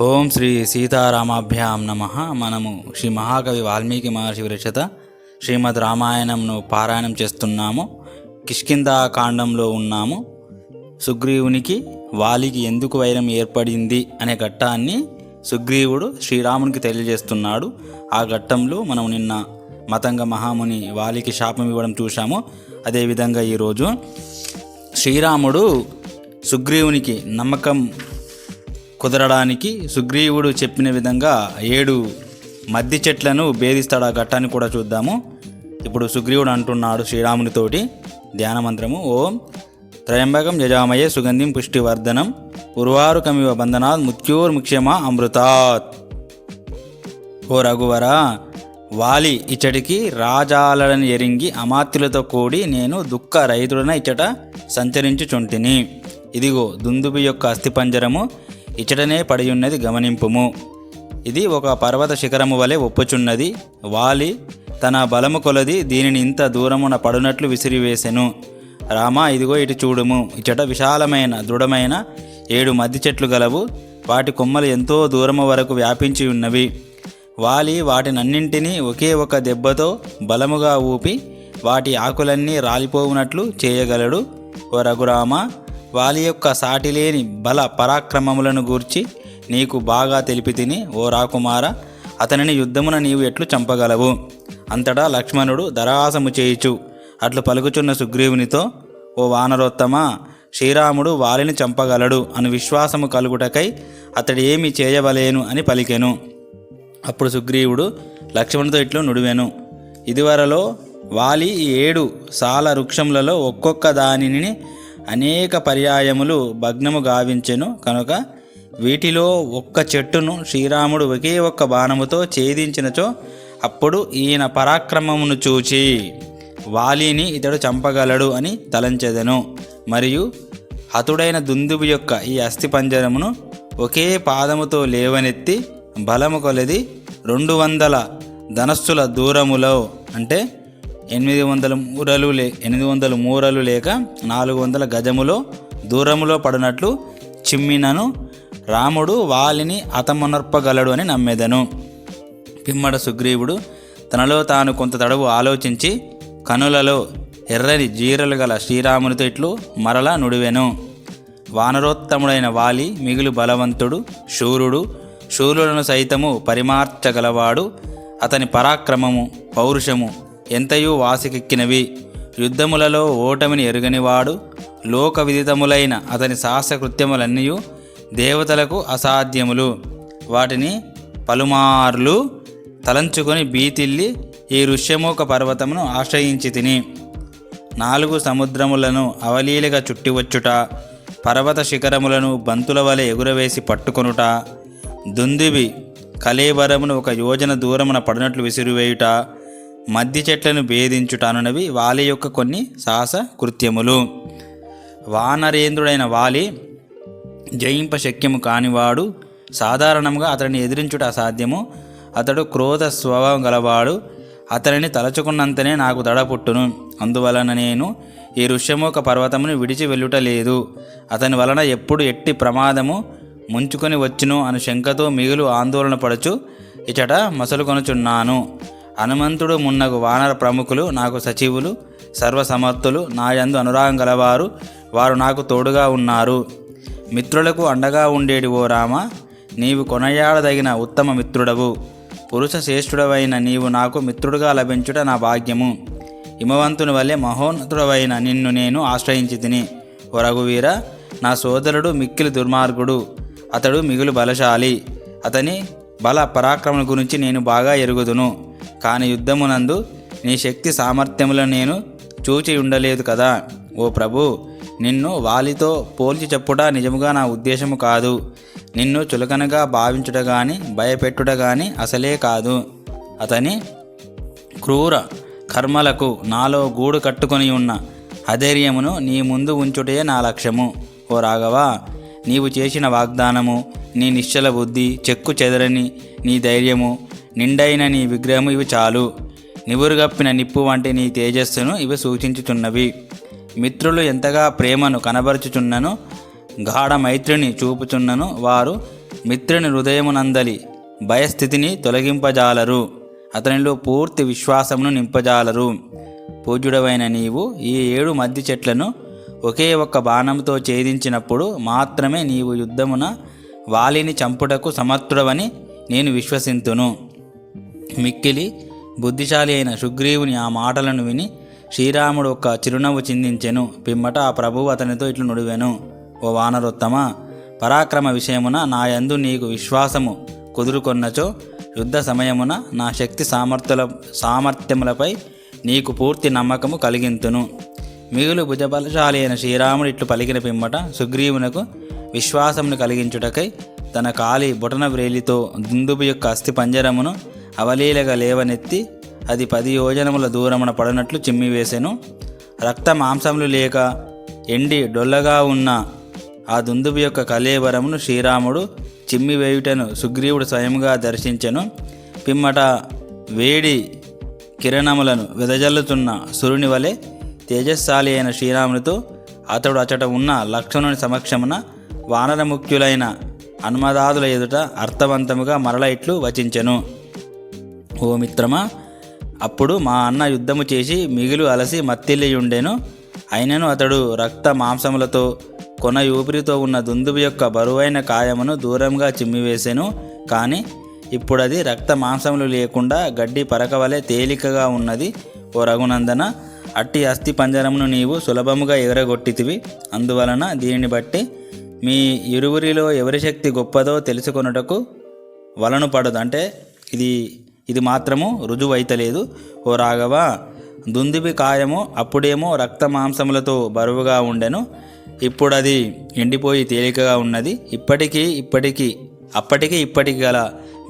ఓం శ్రీ సీతారామాభ్యాం నమ. మనము శ్రీ మహాకవి వాల్మీకి మహర్షి విరచిత శ్రీమద్ రామాయణంను పారాయణం చేస్తున్నాము. కిష్కిందా కాండంలో ఉన్నాము. సుగ్రీవునికి వాలికి ఎందుకు వైరం ఏర్పడింది అనే ఘట్టాన్ని సుగ్రీవుడు శ్రీరామునికి తెలియజేస్తున్నాడు. ఆ ఘట్టంలో మనం నిన్న మతంగ మహాముని వాలికి శాపం ఇవ్వడం చూశాము. అదేవిధంగా ఈరోజు శ్రీరాముడు సుగ్రీవునికి నమ్మకం కుదరడానికి సుగ్రీవుడు చెప్పిన విధంగా ఏడు మద్ది చెట్లను భేదిస్తాడు ఆ ఘట్టాన్ని కూడా చూద్దాము. ఇప్పుడు సుగ్రీవుడు అంటున్నాడు శ్రీరామునితోటి ధ్యాన మంత్రము ఓం త్రయంబకం యజామయే సుగంధిం పుష్టివర్ధనం ఉర్వారుకమివ బంధనాత్ ముత్యోర్ముఖ్యమా అమృతాత్. ఓ రఘువరా వాలి ఇచ్చటికి రాజాలను ఎరింగి అమాత్యులతో కూడి నేను దుఃఖ రైతుడన ఇచ్చట సంచరించుచుంటిని. ఇదిగో దుందుబి యొక్క అస్థిపంజరము ఇచ్చటనే పడియున్నది గమనింపుము. ఇది ఒక పర్వత శిఖరము వలె ఒప్పుచున్నది. వాలి తన బలము కొలది దీనిని ఇంత దూరమున పడునట్లు విసిరివేసెను. రామా ఇదిగో ఇటు చూడుము. ఇచ్చట విశాలమైన దృఢమైన ఏడు మద్ది చెట్లు గలవు. వాటి కొమ్మలు ఎంతో దూరము వరకు వ్యాపించి ఉన్నవి. వాలి వాటినన్నింటినీ ఒకే ఒక దెబ్బతో బలముగా ఊపి వాటి ఆకులన్నీ రాలిపోవునట్లు చేయగలడు. ఓ రఘురామ వాలి యొక్క సాటిలేని బల పరాక్రమములను గూర్చి నీకు బాగా తెలిపి తిని ఓ రాకుమార అతనిని యుద్ధమున నీవు ఎట్లు చంపగలవు? అంతటా లక్ష్మణుడు దరాసము చేయుచు అట్లు పలుకుచున్న సుగ్రీవునితో ఓ వానరోత్తమ శ్రీరాముడు వాలిని చంపగలడు అని విశ్వాసము కలుగుటకై అతడు ఏమి చేయవలేను అని పలికెను. అప్పుడు సుగ్రీవుడు లక్ష్మణుడితో ఇట్లు నుడివెను. ఇదివరలో వాలి ఈ ఏడు సాల వృక్షములలో ఒక్కొక్క దానిని అనేక పర్యాయములు భగ్నము గావించెను. కనుక వీటిలో ఒక్క చెట్టును శ్రీరాముడు ఒకే ఒక్క బాణముతో ఛేదించినచో అప్పుడు ఈయన పరాక్రమమును చూచి వాలిని ఇతడు చంపగలడు అని తలంచెదను. మరియు హతుడైన దుందుబు యొక్క ఈ అస్థిపంజరమును ఒకే పాదముతో లేవనెత్తి బలము కొలది రెండు వందల ధనస్సుల దూరములో అంటే ఎనిమిది వందల మూరలు లే ఎనిమిది వందల మూరలు లేక నాలుగు వందల గజములో దూరములో పడినట్లు చిమ్మినను రాముడు వాలిని అతమునర్పగలడు అని నమ్మేదను. పిమ్మడ సుగ్రీవుడు తనలో తాను కొంత తడవు ఆలోచించి కనులలో ఎర్రని జీరలు గల శ్రీరామునితో ఇట్లు మరలా నుడివెను. వానరోత్తముడైన వాలి మిగులు బలవంతుడు శూరుడు శూరులను సైతము పరిమార్చగలవాడు. అతని పరాక్రమము పౌరుషము ఎంతయూ వాసికెక్కినవి? యుద్ధములలో ఓటమిని ఎరుగనివాడు లోక విదితములైన అతని సాహసకృత్యములన్నీ దేవతలకు అసాధ్యములు. వాటిని పలుమార్లు తలంచుకొని బీతిల్లి ఈ ఋష్యమూక పర్వతమును ఆశ్రయించి తిని నాలుగు సముద్రములను అవలీలగా చుట్టివచ్చుట పర్వత శిఖరములను బంతుల వలె ఎగురవేసి పట్టుకొనుట దుందుబి కలేబరమును ఒక యోజన దూరమున పడినట్లు విసిరివేయుట మద్ది చెట్లను భేదించుటనునవి వాలి యొక్క కొన్ని సాహస కృత్యములు. వానరేంద్రుడైన వాలి జయింప శక్యము కానివాడు సాధారణంగా అతడిని ఎదిరించుట అసాధ్యము. అతడు క్రోధ స్వభావం గలవాడు. అతనిని తలచుకున్నంతనే నాకు దడ పుట్టును అందువలన నేను ఈ ఋష్యముఖ పర్వతమును విడిచి వెళ్ళుట లేదు. అతని వలన ఎప్పుడు ఎట్టి ప్రమాదము ముంచుకొని వచ్చును అను శంకతో మిగులు ఆందోళన పడుచు ఇచట మసలుకొనుచున్నాను. హనుమంతుడు మున్నగు వానర ప్రముఖులు నాకు సచివులు సర్వసమర్థులు నాయందు అనురాగం గలవారు వారు నాకు తోడుగా ఉన్నారు. మిత్రులకు అండగా ఉండేటి ఓ రామ నీవు కొనయాడదగిన ఉత్తమ మిత్రుడవు. పురుష శ్రేష్ఠుడవైన నీవు నాకు మిత్రుడుగా లభించుట నా భాగ్యము. హిమవంతుని వల్లే మహోన్నతుడవైన నిన్ను నేను ఆశ్రయించి తిని ఓ రఘువీర నా సోదరుడు మిక్కిలి దుర్మార్గుడు అతడు మిగులు బలశాలి. అతని బల పరాక్రమణ గురించి నేను బాగా ఎరుగుదును. కాని యుద్ధమునందు నీ శక్తి సామర్థ్యములను నేను చూచి ఉండలేదు కదా ఓ ప్రభు! నిన్ను వాలితో పోల్చి చెప్పుట నిజముగా నా ఉద్దేశము కాదు. నిన్ను చులకనగా భావించుట గాని భయపెట్టుట గాని అసలే కాదు. అతని క్రూర కర్మలకు నాలో గూడు కట్టుకొని ఉన్న అధైర్యమును నీ ముందు ఉంచుటే నా లక్ష్యము. ఓ రాఘవా! నీవు చేసిన వాగ్దానము నీ నిశ్చల బుద్ధి చెక్కు చెదరని నీ ధైర్యము నిండైన నీ విగ్రహము ఇవి చాలు. నివురుగప్పిన నిప్పు వంటి నీ తేజస్సును ఇవి సూచించుచున్నవి. మిత్రులు ఎంతగా ప్రేమను కనబరుచుచున్నను గాఢ మైత్రిని చూపుచున్నను వారు మిత్రుని హృదయమునందలి భయస్థితిని తొలగింపజాలరు. అతనిలో పూర్తి విశ్వాసమును నింపజాలరు. పూజ్యుడవైన నీవు ఈ ఏడు మద్ది చెట్లను ఒకే ఒక్క బాణంతో ఛేదించినప్పుడు మాత్రమే నీవు యుద్ధమున వాలిని చంపుటకు సమర్థుడవని నేను విశ్వసింతును. మిక్కిలి బుద్ధిశాలి అయిన సుగ్రీవుని ఆ మాటలను విని శ్రీరాముడు ఒక చిరునవ్వు చిందించెను. పిమ్మట ఆ ప్రభువు అతనితో ఇట్లు నుడివెను. ఓ వానరోత్తమ పరాక్రమ విషయమున నా యందు నీకు విశ్వాసము కుదురుకొన్నచో యుద్ధ సమయమున నా శక్తి సామర్థ్యుల సామర్థ్యములపై నీకు పూర్తి నమ్మకము కలిగింతును. మిగులు భుజబలశాలి అయిన శ్రీరాముడు ఇట్లు పలికిన పిమ్మట సుగ్రీవునకు విశ్వాసమును కలిగించుటకై తన కాలి బుటన వ్రేలితో దుందుబు యొక్క అస్థి పంజరమును అవలీలగా లేవనెత్తి అది పది యోజనముల దూరమున పడినట్లు చిమ్మివేసెను. రక్త మాంసములు లేక ఎండి డొల్లగా ఉన్న ఆ దుందుబు యొక్క కలేవరమును శ్రీరాముడు చిమ్మివేయుటను సుగ్రీవుడు స్వయంగా దర్శించెను. పిమ్మట వేడి కిరణములను వెదజల్లుతున్న సురుని వలె తేజస్శాలి అయిన శ్రీరామునితో అతడు అచట ఉన్న లక్ష్మణుని సమక్షమున వానరముఖ్యులైన అన్మదాదుల ఎదుట అర్థవంతముగా మరల ఇట్లు వచించెను. ఓ మిత్రమా అప్పుడు మా అన్న యుద్ధము చేసి మిగులు అలసి మత్తిల్లియుండెను. అయినను అతడు రక్త మాంసములతో కొన ఊపిరితో ఉన్న దుందుబు యొక్క బరువైన కాయమును దూరంగా చిమ్మివేసెను. కానీ ఇప్పుడది రక్త మాంసములు లేకుండా గడ్డి పరకవలే తేలికగా ఉన్నది. ఓ రఘునందన అట్టి అస్థి పంజరమును నీవు సులభముగా ఎగరగొట్టితివి. అందువలన దీనిని బట్టి మీ ఇరువురిలో ఎవరి శక్తి గొప్పదో తెలుసుకొనుటకు వలను పడదు. అంటే ఇది ఇది మాత్రము రుజువైతలేదు. ఓ రాఘవ దుందుబి కాయము అప్పుడేమో రక్త మాంసములతో బరువుగా ఉండెను. ఇప్పుడు అది ఎండిపోయి తేలికగా ఉన్నది. ఇప్పటికీ ఇప్పటికీ అప్పటికి ఇప్పటికి గల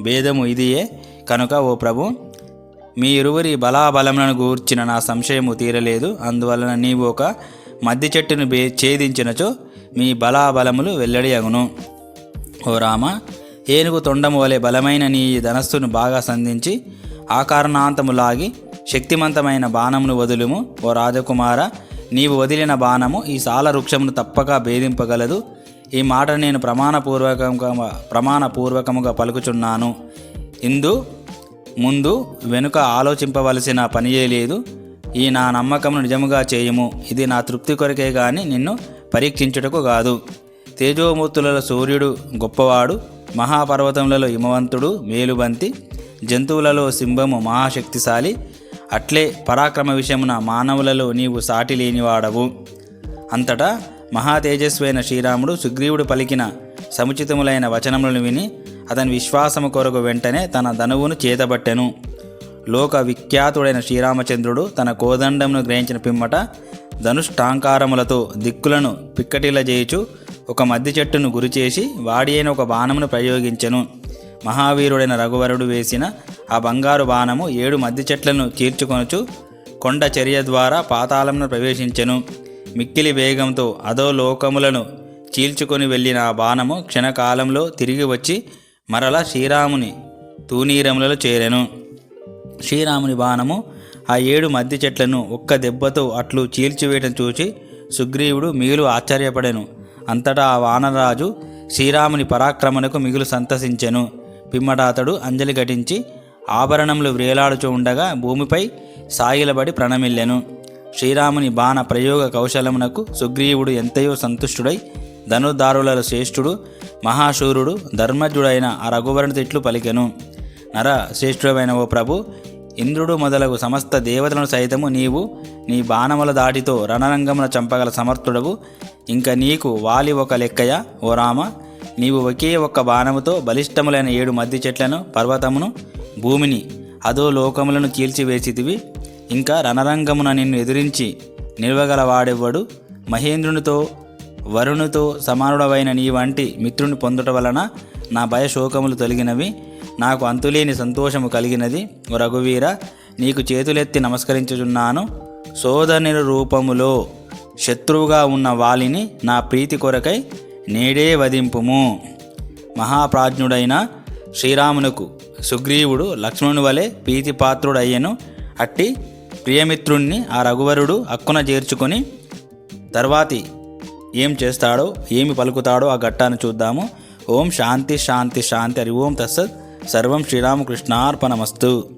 భేదము ఇదియే. కనుక ఓ ప్రభు మీ ఇరువురి బలాబలములను గూర్చిన నా సంశయము తీరలేదు. అందువలన నీవు ఒక మద్ది చెట్టును బే ఛేదించినచో మీ బలాబలములు వెల్లడి అగును. ఓ రామ ఏనుగు తొండము వలె బలమైన నీ ధనస్సును బాగా సంధించి ఆకారణాంతము లాగి శక్తిమంతమైన బాణమును వదులుము. ఓ రాజకుమార నీవు వదిలిన బాణము ఈ సాల వృక్షమును తప్పక భేదింపగలదు. ఈ మాట నేను ప్రమాణపూర్వకంగా ప్రమాణపూర్వకముగా పలుకుచున్నాను. ఇందు ముందు వెనుక ఆలోచింపవలసిన పనియే లేదు. ఈ నా నమ్మకమును నిజముగా చేయుము. ఇది నా తృప్తి కొరకే కానీ నిన్ను పరీక్షించుటకు కాదు. తేజోమూర్తుల సూర్యుడు గొప్పవాడు. మహాపర్వతములలో హిమవంతుడు మేలుబంతి జంతువులలో సింహము మహాశక్తిశాలి. అట్లే పరాక్రమ విషయమున మానవులలో నీవు సాటి లేనివాడవు. అంతటా మహా తేజస్వైన శ్రీరాముడు సుగ్రీవుడు పలికిన సముచితములైన వచనములను విని అతని విశ్వాసము కొరకు వెంటనే తన ధనువును చేతబట్టెను. లోక విఖ్యాతుడైన శ్రీరామచంద్రుడు తన కోదండమును గ్రహించిన పిమ్మట ధనుష్టాంకారములతో దిక్కులను పిక్కటిల చేయుచు ఒక మద్ది చెట్టును గురిచేసి వాడి అయిన ఒక బాణమును ప్రయోగించెను. మహావీరుడైన రఘువరుడు వేసిన ఆ బంగారు బాణము ఏడు మద్ది చెట్లను చీర్చుకొనుచు కొండ చర్య ద్వారా పాతాళమును ప్రవేశించెను. మిక్కిలి వేగంతో అదో లోకములను చీల్చుకొని వెళ్ళిన ఆ బాణము క్షణకాలంలో తిరిగి వచ్చి మరల శ్రీరాముని తూనీరములలో చేరెను. శ్రీరాముని బాణము ఆ ఏడు మద్ది చెట్లను ఒక్క దెబ్బతో అట్లు చీల్చివేయటం చూసి సుగ్రీవుడు మీలు ఆశ్చర్యపడెను. అంతటా ఆ వానరాజు శ్రీరాముని పరాక్రమణకు మిగులు సంతసించెను. పిమ్మట అతడు అంజలి ఘటించి ఆభరణములు వ్రేలాడుచూ ఉండగా భూమిపై సాగిలబడి ప్రణమిల్లెను. శ్రీరాముని బాణ ప్రయోగ కౌశలమునకు సుగ్రీవుడు ఎంతయో సంతుష్టుడై ధనుర్ధారుల శ్రేష్ఠుడు మహాశూరుడు ధర్మజుడైన ఆ రఘువరుని తిట్లు పలికెను. నర శ్రేష్ఠుడమైన ఓ ప్రభు ఇంద్రుడు మొదలగు సమస్త దేవతలను సైతము నీవు నీ బాణముల దాటితో రణరంగమున చంపగల సమర్థుడవు. ఇంకా నీకు వాలి ఒక లెక్కయ ఓ రామ నీవు ఒకే ఒక్క బాణముతో బలిష్టములైన ఏడు మద్ది చెట్లను పర్వతమును భూమిని అదో లోకములను చీల్చివేసితివి. ఇంకా రణరంగమున నిన్ను ఎదిరించి నిలవగలవాడెవ్వడు? మహేంద్రునితో వరుణుతో సమానుడవైన నీ వంటి మిత్రుని పొందుట వలన నా భయ శోకములు తొలగినవి. నాకు అంతులేని సంతోషము కలిగినది. ఓ రఘువీర నీకు చేతులెత్తి నమస్కరించుచున్నాను. సోదరుని రూపములో శత్రువుగా ఉన్న వాలిని నా ప్రీతి కొరకై నేడే వధింపుము. మహాప్రాజ్ఞుడైన శ్రీరామునకు సుగ్రీవుడు లక్ష్మణుని వలె ప్రీతిపాత్రుడయ్యను. అట్టి ప్రియమిత్రుణ్ణి ఆ రఘువరుడు అక్కున చేర్చుకొని తర్వాతి ఏం చేస్తాడో ఏమి పలుకుతాడో ఆ ఘట్టాన్ని చూద్దాము. ఓం శాంతి శాంతి శాంతి. హరి ఓం తస్సత్ సర్వం శ్రీరామకృష్ణార్పణమస్తు.